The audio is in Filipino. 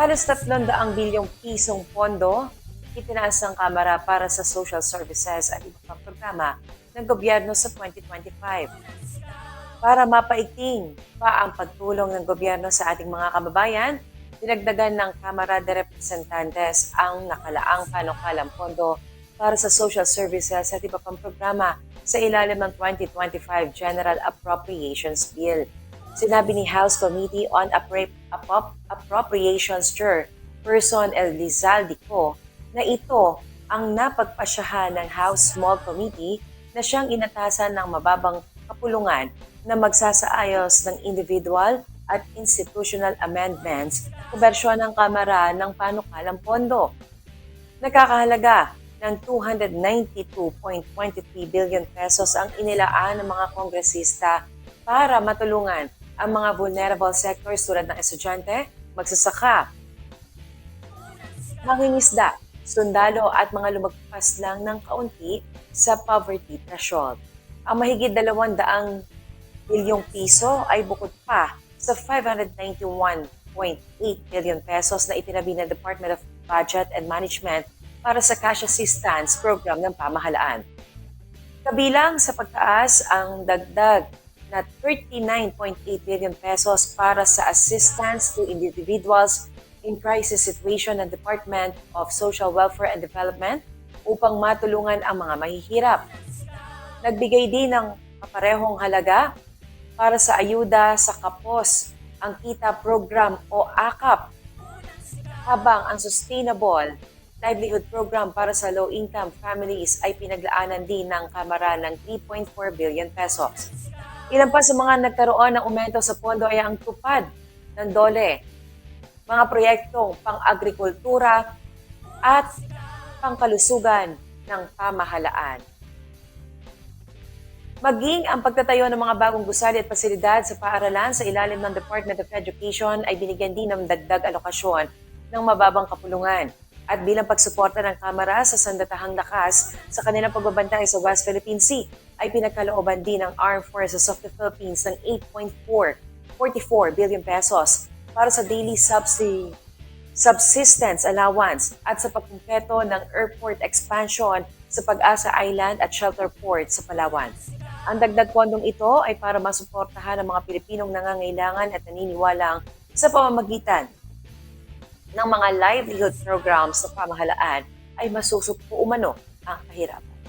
Halos 300 bilyong pisong pondo itinaas ng Kamara para sa social services at iba pang programa ng gobyerno sa 2025. Para mapaigting pa ang pagtulong ng gobyerno sa ating mga kababayan, dinagdagan ng Kamara de Representantes ang nakalaang panukalang pondo para sa social services at iba pang programa sa ilalim ng 2025 General Appropriations Bill. Sinabi ni House Committee on Appro- Appro- Appropriations Chairperson El Lizalde Co na ito ang napagpasyahan ng House Small Committee na siyang inatasan ng mababang kapulungan na magsasaayos ng individual at institutional amendments o bersyon ng Kamara ng panukalang pondo. Nakakahalaga ng 292.23 billion pesos ang inilaan ng mga kongresista para matulungan ang mga vulnerable sectors tulad ng estudyante, magsasaka, mangingisda, sundalo at mga lumagpas lang ng kaunti sa poverty threshold. Ang mahigit 200 bilyong piso ay bukod pa sa 591.8 billion pesos na itinabi ng Department of Budget and Management para sa cash assistance program ng pamahalaan. Kabilang sa pagtaas ang dagdag na 39.8 billion pesos para sa assistance to individuals in crisis situation ng Department of Social Welfare and Development upang matulungan ang mga mahihirap. Nagbigay din ng kaparehong halaga para sa ayuda sa kapos ang KITA program o AKAP habang ang Sustainable Livelihood Program para sa low-income families ay pinaglaanan din ng Kamara ng 3.4 billion pesos. Ilan pa sa mga nagkaroon ng aumento sa pondo ay ang tupad ng DOLE, mga proyektong pang-agrikultura at pangkalusugan ng pamahalaan. Maging ang pagtatayo ng mga bagong gusali at pasilidad sa paaralan sa ilalim ng Department of Education ay binigyan din ng dagdag alokasyon ng mababang kapulungan. At bilang pagsuporta ng Kamara sa sandatahang lakas sa kanilang pagbabantay sa West Philippine Sea, ay pinagkalooban din ng Armed Forces of the Philippines ng 8.444 billion pesos para sa daily subsidy subsistence allowance at sa pagkumpleto ng airport expansion sa Pag-asa Island at Shelter Port sa Palawan. Ang dagdag pondong ito ay para masuportahan ang mga Pilipinong nangangailangan at naniniwalang sa pamamagitan ng mga livelihood programs sa pamahalaan ay masusukpo umano ang kahirapan.